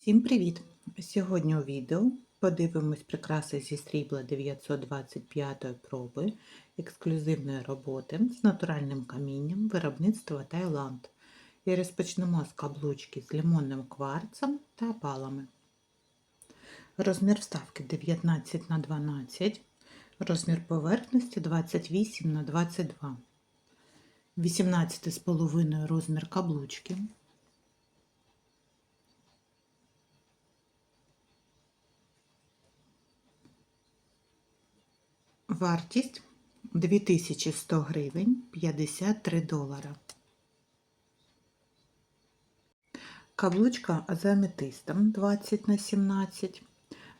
Всім привіт! Сьогодні у відео подивимось прикраси зі срібла 925 проби ексклюзивної роботи з натуральним камінням виробництва Таїланд. І розпочнемо з каблучки з лимонним кварцем та палами. Розмір вставки 19 на 12, розмір поверхності 28 на 22, 18,5 розмір каблучки. Вартість 2100 гривень 53 долара. Каблучка з аметистом 20 на 17,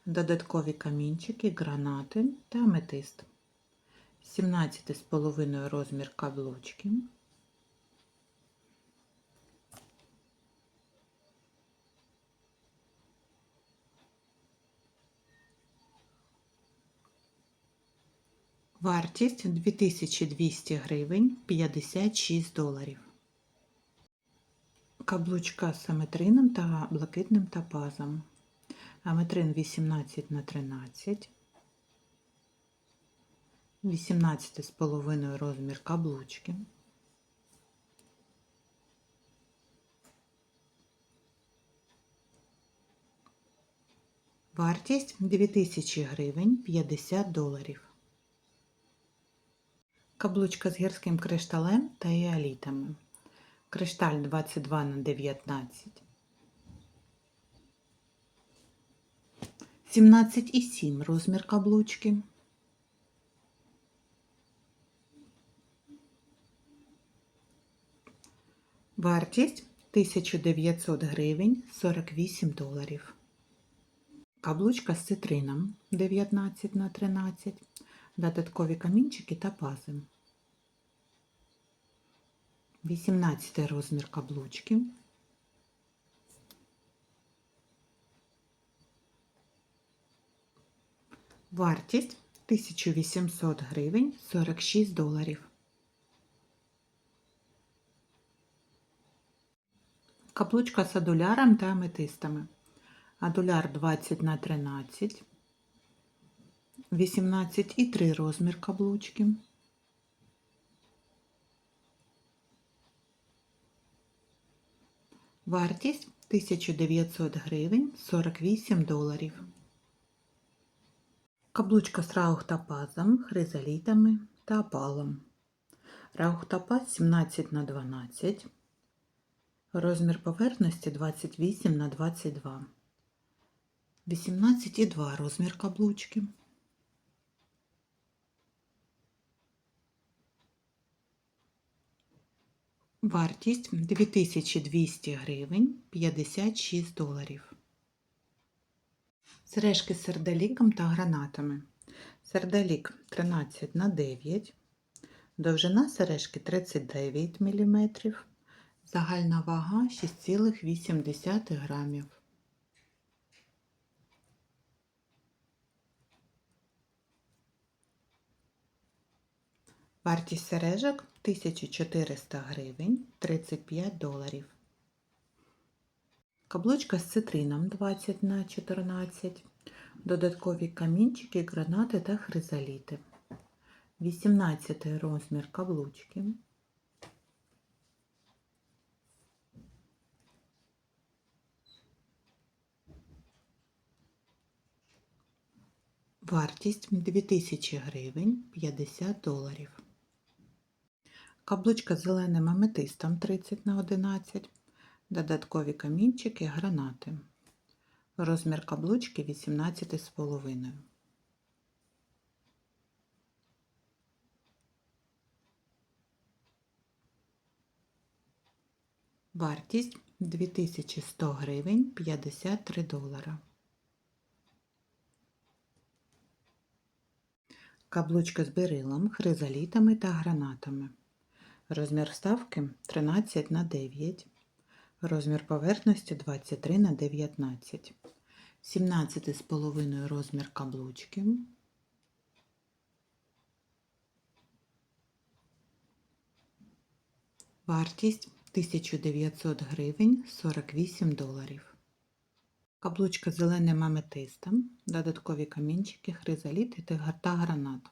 додаткові камінчики, гранати та аметист. 17,5 розмір каблучки. Вартість 2200 гривень 56 доларів. Каблучка з аметрином та блакитним топазом. Аметрин 18 на 13. 18,5 розмір каблучки. Вартість 2000 гривень 50 доларів. Каблучка з гірським кришталем та іолітами. Кришталь 22 на 19. 17,7 розмір каблучки. Вартість 1900 гривень 48 доларів. Каблучка з цитрином 19 на 13 додаткові камінчики та пази. 18 розмір каблучки. Вартість 1800 гривень 46 доларів. Каблучка з адуляром та аметистами. Адуляр 20 на 13 18,3 розмір каблучки. Вартість 1900 гривень 48 доларів. Каблучка з раухтопазом, хризалітами та опалом. Раухтопаз 17 на 12. Розмір поверхності 28 на 22. 18,2 розмір каблучки. Вартість 2200 гривень 56 доларів. Сережки з сердоліком та гранатами. Сердолік 13 на 9, довжина сережки 39 мм, загальна вага 6,8 грамів. Вартість сережок 1400 гривень 35 доларів. Каблучка з цитрином 20 на 14, додаткові камінчики, гранати та хризаліти. 18 розмір каблучки. Вартість 2000 гривень 50 доларів. Каблучка з зеленим аметистом 30 на 11, додаткові камінчики, гранати. Розмір каблучки 18,5. Вартість 2100 гривень 53 долара. Каблучка з берилом, хризалітами та гранатами. Розмір ставки 13 на 9, розмір поверхності 23 на 19, 17,5 розмір каблучки. Вартість 1900 гривень 48 доларів. Каблучка зеленим аметистом, додаткові камінчики, хризаліт та гранат.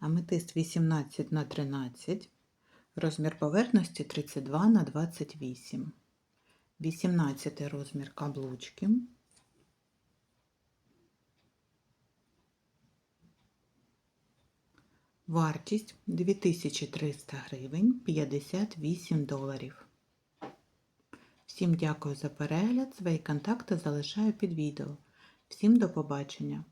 Аметист 18 на 13, розмір поверхності 32 на 28. 18 розмір каблучки. Вартість 2300 гривень 58 доларів. Всім дякую за перегляд. Свої контакти залишаю під відео. Всім до побачення!